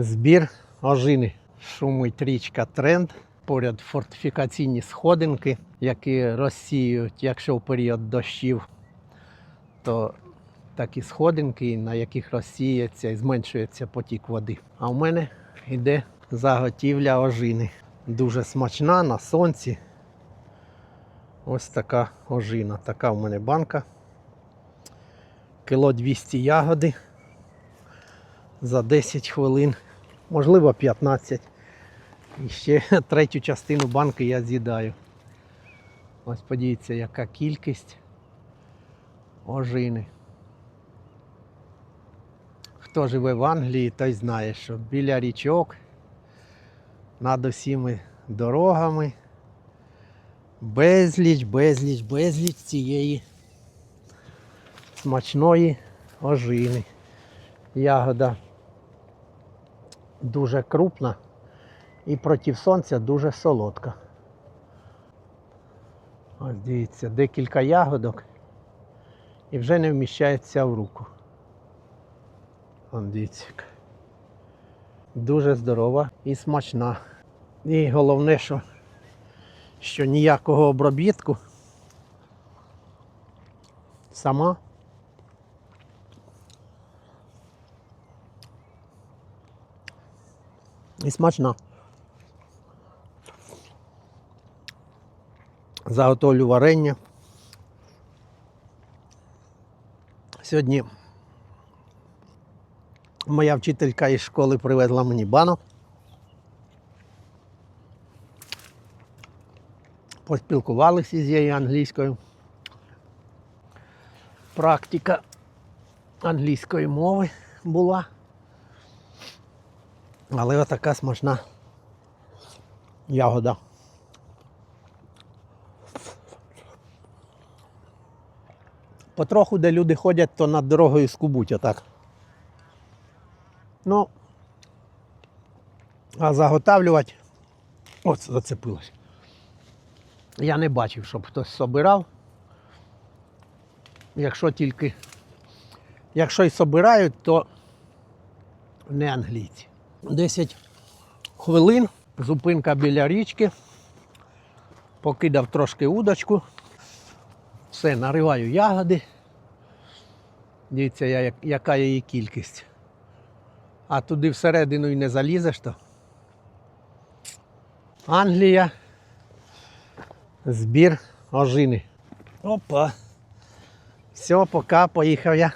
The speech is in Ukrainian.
Збір ожини. Шумить річка Тренд. Поряд фортифікаційні сходинки, які розсіюють, якщо в період дощів, то такі сходинки, на яких розсіється і зменшується потік води. А в мене йде заготівля ожини. Дуже смачна на сонці. Ось така ожина. Така в мене банка. Кіло 200 ягоди за 10 хвилин, можливо 15. І ще третю частину банки я з'їдаю. Ось подивіться, яка кількість ожини. Хто живе в Англії, той знає, що біля річок, над усіми дорогами безліч, безліч, безліч цієї смачної ожини. Ягода дуже крупна і проти сонця дуже солодка. Ось дивіться, декілька ягодок і вже не вміщається в руку. Вон дивіться. Дуже здорова і смачна. І головне, що, що ніякого обробітку сама і смачна. Заготовлю варення. Сьогодні моя вчителька із школи привезла мені банок. Поспілкувалися з її англійською. Практика англійської мови була. Але отака смачна ягода. Потроху, де люди ходять, то над дорогою скубуть отак. Ну, а заготавлювати. От зацепилось. Я не бачив, щоб хтось собирав. Якщо тільки. Якщо й собирають, то не англійці. 10 хвилин, зупинка біля річки. Покидав трошки удочку. Все, нариваю ягоди. Дивіться, я- яка її кількість. А туди всередину і не залізеш то. Англія. Збір ожини. Опа. Все, пока, поїхав я.